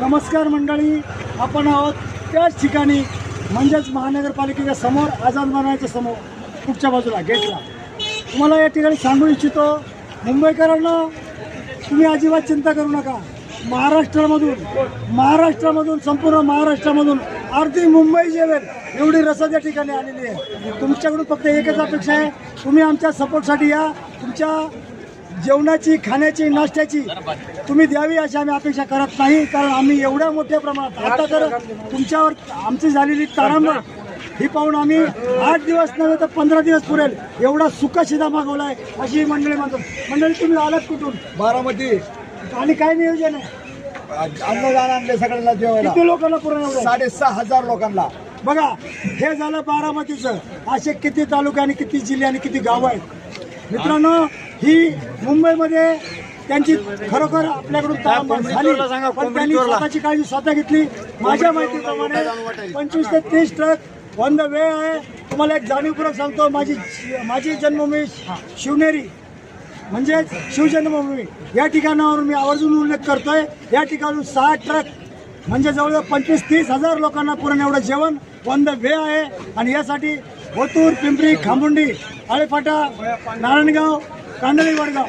नमस्कार मंडळी आपण आहोत त्याच ठिकाणी म्हणजेच महानगरपालिकेच्या समोर आझाद मैदानाच्या समोर पुढच्या बाजूला गेटला. तुम्हाला या ठिकाणी सांगू इच्छितो मुंबईकरांना तुम्ही अजिबात चिंता करू नका. महाराष्ट्रामधून महाराष्ट्रामधून संपूर्ण महाराष्ट्रामधून अर्धी मुंबई जेवेल एवढी रसद या ठिकाणी आलेली आहे. तुमच्याकडून फक्त एकच अपेक्षा आहे तुम्ही आमच्या सपोर्टसाठी या तुमच्या जेवणाची खाण्याची नाश्त्याची तुम्ही द्यावी अशी आम्ही अपेक्षा करत नाही कारण आम्ही एवढ्या मोठ्या प्रमाणात आता तर तुमच्यावर आमची झालेली तारांबळ ही पाहून आम्ही आठ दिवस नव्हे तर पंधरा दिवस पुरेल एवढा सुका शिदा मागवलाय अशी मंडळी म्हणतो मंडळी तुम्ही आलात कुठून? बारामती. आणि काय नियोजन आहे? अन्नदान आणले सगळ्यांना जेवायला. किती लोकांना पुरण एवढं? साडेसहा हजार लोकांना. बघा हे झालं बारामतीचं. असे किती तालुके आणि किती जिल्हे आणि किती गावं आहेत. मित्रांनो ही मुंबईमध्ये त्यांची खरोखर आपल्याकडून झाली. पण त्यांनी स्वतःची काळजी स्वतः घेतली. माझ्या माहितीप्रमाणे पंचवीस ते तीस ट्रक ऑन द वे आहे. तुम्हाला एक जाणीवपूर्वक सांगतो माझी माझी जन्मभूमी शिवनेरी. म्हणजेच शिवजन्मभूमी. या ठिकाणावर मी आवर्जून उल्लेख करतोय या ठिकाणून सहा ट्रक म्हणजे जवळजवळ पंचवीस तीस हजार लोकांना पुरण एवढं जेवण ऑन द वे आहे. आणि यासाठी ओतूर पिंपरी खांबुंडी आळेफाटा नारायणगाव కండలి వర్గం